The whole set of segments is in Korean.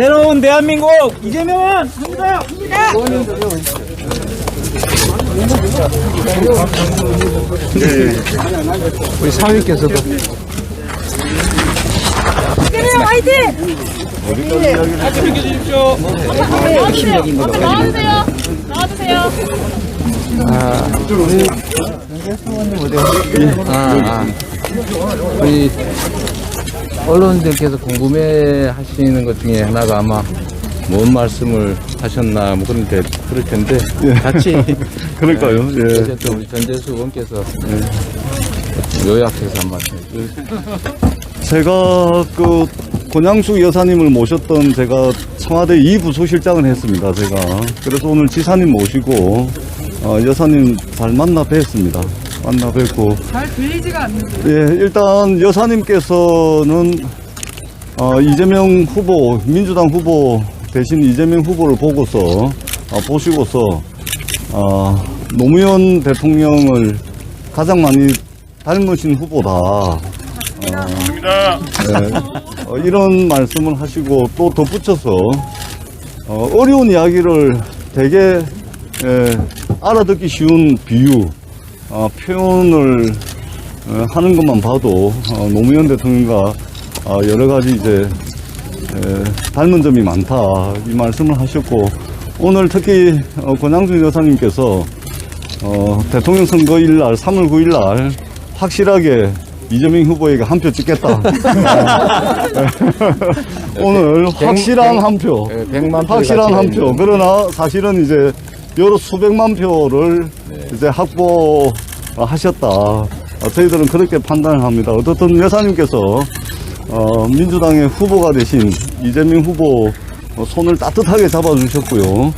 새로운 대한민국 이재명은 합니다. 우리 사위께서도 이재명 화이팅! 같이 비켜주십시오. 나와주세요. 나와주세요. 아, 아. 우리 언론들께서 궁금해 하시는 것 중에 하나가 아마 뭔 말씀을 하셨나 뭐 그런 데 그럴 텐데 같이 그럴까요? 예. 어쨌든 우리 전재수 의원께서 요약해서 한 말씀 해주세요. 제가 그 권양숙 여사님을 모셨던 제가 청와대 이 부소실장을 했습니다. 제가 그래서 오늘 지사님 모시고 어, 여사님 잘 만나 뵀습니다. 만나 뵙고 잘 들리지가 않는데. 예 일단 여사님께서는 어, 이재명 후보 민주당 후보 대신 이재명 후보를 보고서 어, 보시고서 어, 노무현 대통령을 가장 많이 닮으신 후보다. 네, 어, 이런 말씀을 하시고 또 덧붙여서 어, 어려운 이야기를 되게 예, 알아듣기 쉬운 비유, 어, 표현을 어, 하는 것만 봐도 어, 노무현 대통령과 어, 여러 가지 이제 에, 닮은 점이 많다 이 말씀을 하셨고 오늘 특히 어, 권양순 여사님께서 어, 대통령 선거일 날 3월 9일 날 확실하게 이재명 후보에게 한 표 찍겠다. 오늘 확실한 한 표. 예, 100만 표 확실한 한 표. 그러나 사실은 이제 여러 수백만 표를 이제 확보하셨다. 어, 저희들은 그렇게 판단을 합니다. 어떻든 여사님께서 어, 민주당의 후보가 되신 이재명 후보 어, 손을 따뜻하게 잡아주셨고요.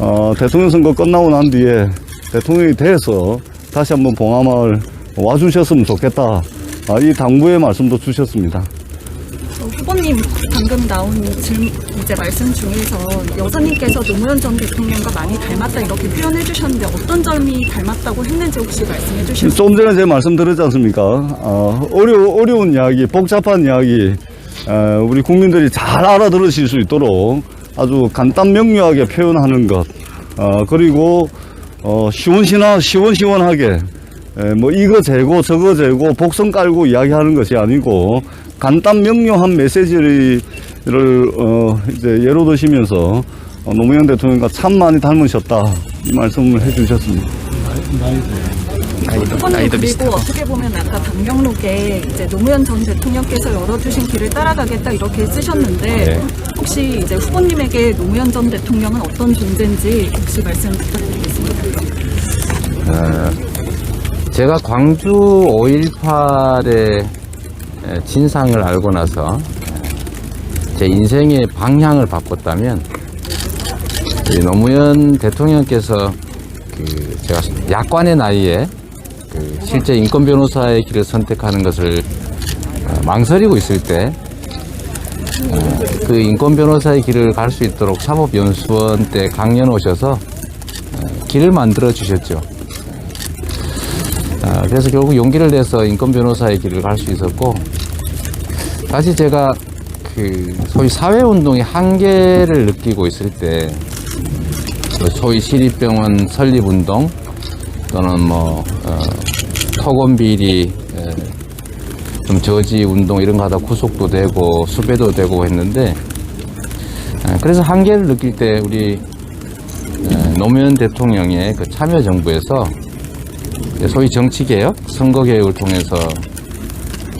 어, 대통령 선거 끝나고 난 뒤에 대통령이 돼서 다시 한번 봉화마을 와주셨으면 좋겠다. 아, 이 당부의 말씀도 주셨습니다. 어, 후보님 방금 나온 질문 이제 말씀 중에서 여사님께서 노무현 전 대통령과 많이 닮았다 이렇게 표현해 주셨는데 어떤 점이 닮았다고 했는지 혹시 말씀해 주실 수좀 전에 제가 말씀드렸지 않습니까? 어, 어려, 어려운 이야기, 복잡한 이야기, 어, 우리 국민들이 잘 알아들으실 수 있도록 아주 간단 명료하게 표현하는 것, 어, 그리고, 어, 시원시나, 시원시원하게, 에, 뭐, 이거 재고, 저거 재고, 복선 깔고 이야기하는 것이 아니고, 간단 명료한 메시지를, 어, 이제 예로 드시면서, 어, 노무현 대통령과 참 많이 닮으셨다. 이 말씀을 해 주셨습니다. 후보님 그리고 어떻게 보면 아까 방명록에 이제 노무현 전 대통령께서 열어주신 길을 따라가겠다 이렇게 쓰셨는데 네. 혹시 이제 후보님에게 노무현 전 대통령은 어떤 존재인지 혹시 말씀 부탁드리겠습니다. 제가 광주 5.18의 진상을 알고 나서 제 인생의 방향을 바꿨다면 이 노무현 대통령께서 그 제가 약관의 나이에 그 실제 인권 변호사의 길을 선택하는 것을 어, 망설이고 있을 때 그 인권 변호사의 길을 갈 수 있도록 사법연수원 때 강연 오셔서 어, 길을 만들어 주셨죠. 아, 그래서 결국 용기를 내서 인권 변호사의 길을 갈 수 있었고 다시 제가 그 소위 사회 운동의 한계를 느끼고 있을 때그 소위 시립병원 설립 운동 또는 뭐 어, 토건 비리 에, 좀 저지 운동 이런 거 하다 구속도 되고 수배도 되고 했는데 에, 그래서 한계를 느낄 때 우리 에, 노무현 대통령의 그 참여 정부에서 소위 정치개혁, 선거개혁을 통해서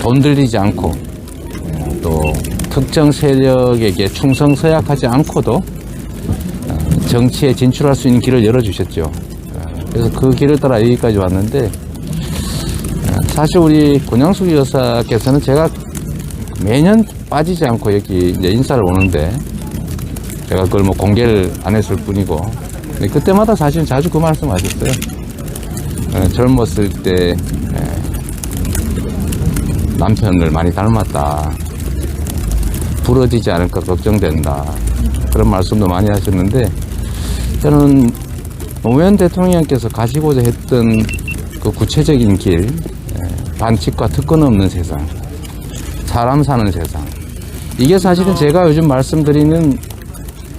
돈 들이지 않고 어, 또 특정 세력에게 충성서약하지 않고도 어, 정치에 진출할 수 있는 길을 열어주셨죠. 어, 그래서 그 길을 따라 여기까지 왔는데 어, 사실 우리 권양숙 여사께서는 제가 매년 빠지지 않고 여기 이제 인사를 오는데 제가 그걸 뭐 공개를 안 했을 뿐이고 그때마다 사실 자주 그 말씀 하셨어요. 어, 젊었을 때 에, 남편을 많이 닮았다. 부러지지 않을까 걱정된다. 그런 말씀도 많이 하셨는데 저는 노무현 대통령께서 가시고자 했던 그 구체적인 길, 에, 반칙과 특권 없는 세상, 사람 사는 세상, 이게 사실은 제가 요즘 말씀드리는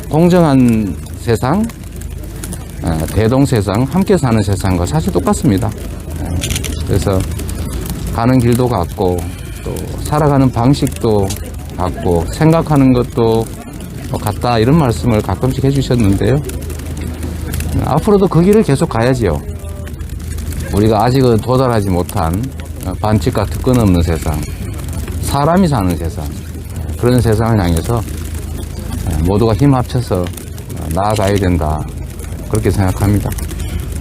공정한 세상, 어, 대동 세상, 함께 사는 세상과 사실 똑같습니다. 어, 그래서 가는 길도 같고 또 살아가는 방식도 같고 생각하는 것도 뭐 같다 이런 말씀을 가끔씩 해주셨는데요. 어, 앞으로도 그 길을 계속 가야지요. 우리가 아직은 도달하지 못한 어, 반칙과 특권 없는 세상, 사람이 사는 세상, 그런 세상을 향해서 어, 모두가 힘 합쳐서 어, 나아가야 된다. 그렇게 생각합니다.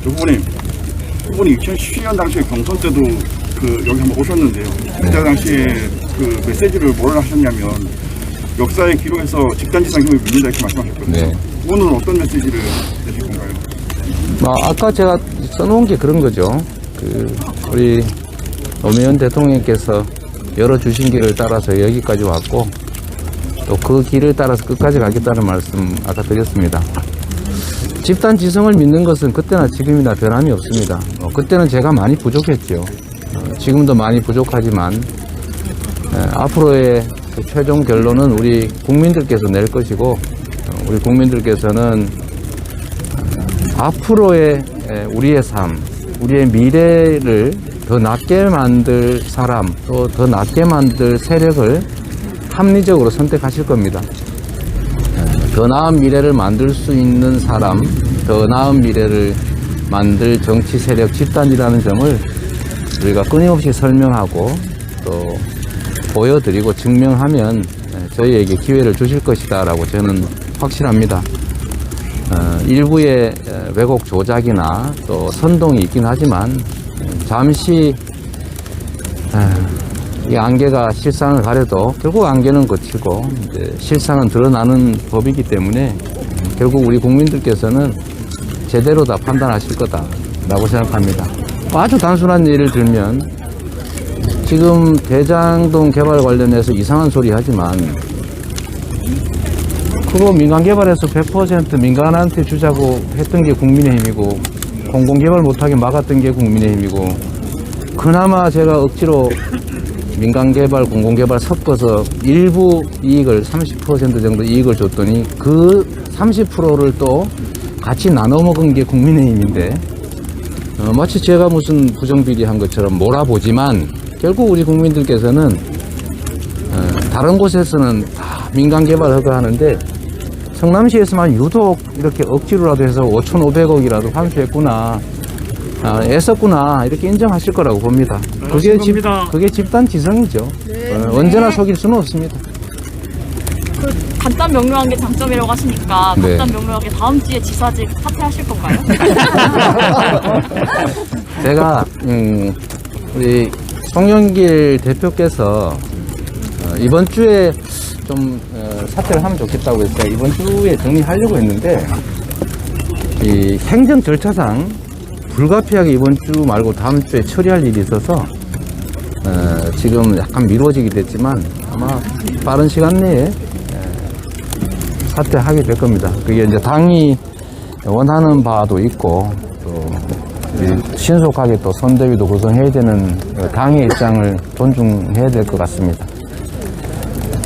후보님, 후보님 2012년 당시에 경선 때도 그 여기 한번 오셨는데요. 그때 당시에 그 메시지를 뭘 하셨냐면 역사의 기록에서 집단지상 힘을 믿는다 이렇게 말씀하셨거든요. 네. 오늘은 어떤 메시지를 내실 건가요? 뭐 아까 제가 써놓은 게 그런 거죠. 그 우리 노무현 대통령께서 열어주신 길을 따라서 여기까지 왔고 또 그 길을 따라서 끝까지 가겠다는 말씀 아까 드렸습니다. 집단 지성을 믿는 것은 그때나 지금이나 변함이 없습니다. 어, 그때는 제가 많이 부족했죠. 어, 지금도 많이 부족하지만 에, 앞으로의 그 최종 결론은 우리 국민들께서 낼 것이고 어, 우리 국민들께서는 앞으로의 에, 우리의 삶, 우리의 미래를 더 낫게 만들 사람, 또 더 낫게 만들 세력을 합리적으로 선택하실 겁니다. 에, 더 나은 미래를 만들 수 있는 사람, 더 나은 미래를 만들 정치 세력 집단이라는 점을 우리가 끊임없이 설명하고 또 보여드리고 증명하면 에, 저희에게 기회를 주실 것이다 라고 저는 확신합니다. 어, 일부의 어, 왜곡 조작이나 또 선동이 있긴 하지만 어, 잠시 어, 이 안개가 실상을 가려도 결국 안개는 거치고 실상은 드러나는 법이기 때문에 결국 우리 국민들께서는 제대로 다 판단하실 거다라고 생각합니다. 아주 단순한 예를 들면 지금 대장동 개발 관련해서 이상한 소리 하지만 그거 민간 개발해서 100% 민간한테 주자고 했던 게 국민의힘이고 공공 개발 못하게 막았던 게 국민의힘이고 그나마 제가 억지로 민간 개발, 공공 개발 섞어서 일부 이익을 30% 정도 이익을 줬더니 그 30%를 또 같이 나눠 먹은 게 국민의힘인데 어, 마치 제가 무슨 부정비리한 것처럼 몰아보지만 결국 우리 국민들께서는 어, 다른 곳에서는 다 민간 개발 허가하는데 성남시에서만 유독 이렇게 억지로라도 해서 5,500억이라도 환수했구나. 아, 애썼구나. 이렇게 인정하실 거라고 봅니다. 그게, 집, 그게 집단 지성이죠. 어, 언제나 속일 수는 없습니다. 그 간단 명료한 게 장점이라고 하시니까 네. 간단 명료하게 다음 주에 지사직 사퇴하실 건가요? 제가, 음, 우리 송영길 대표께서 어, 이번 주에 좀 어, 사퇴를 하면 좋겠다고 해서 제가 이번 주에 정리하려고 했는데 이 행정 절차상 불가피하게 이번 주 말고 다음 주에 처리할 일이 있어서 어, 지금 약간 미뤄지게 됐지만 아마 빠른 시간 내에 에, 사퇴하게 될 겁니다. 그게 이제 당이 원하는 바도 있고 또이 신속하게 또 선대위도 구성해야 되는 어, 당의 입장을 존중해야 될 것 같습니다.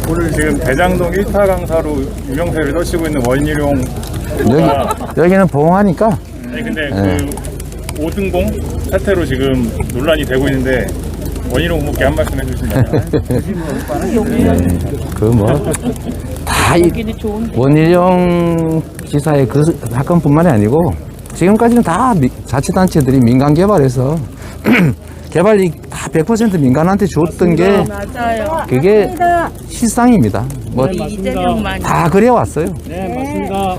오늘 지금 대장동 1타 강사로 유명세를 떨치고 있는 원희룡 여기, 여기는 봉하니까 아니 근데 네. 그 5등공 사태로 지금 논란이 되고 있는데 원희룡 후보께 한 말씀 해주시면 그뭐 다 원일영 지사의 그 사건뿐만이 아니고 지금까지는 다 미- 자치단체들이 민간 개발해서 개발이 다 100% 민간한테 줬던 게 그게 실상입니다. 뭐 다 그래 왔어요. 네, 맞습니다.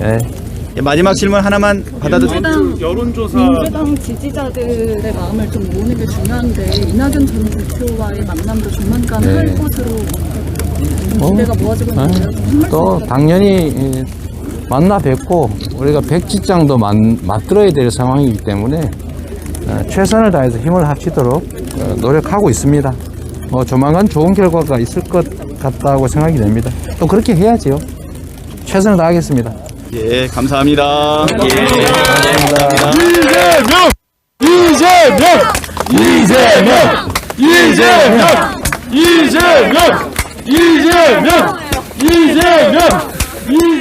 예, 마지막 질문 하나만 받아도? 여론조사 민주당 지지자들의 마음을 좀 모으는 게 중요한데 이낙연 전 대표와의 만남도 조만간 네. 할 것으로 기대가 모아지고 어? 있는데요. 한 말씀 또 당연히 이, 만나 뵙고 우리가 백지장도 만, 맞들어야 될 상황이기 때문에 어, 최선을 다해서 힘을 합치도록 어, 노력하고 있습니다. 뭐 조만간 좋은 결과가 있을 것 같다고 생각이 됩니다. 또 그렇게 해야지요. 최선을 다하겠습니다. 예, 감사합니다. 예, 이재명! 이재명! 이재명! 이재명! 이재명! 이재명!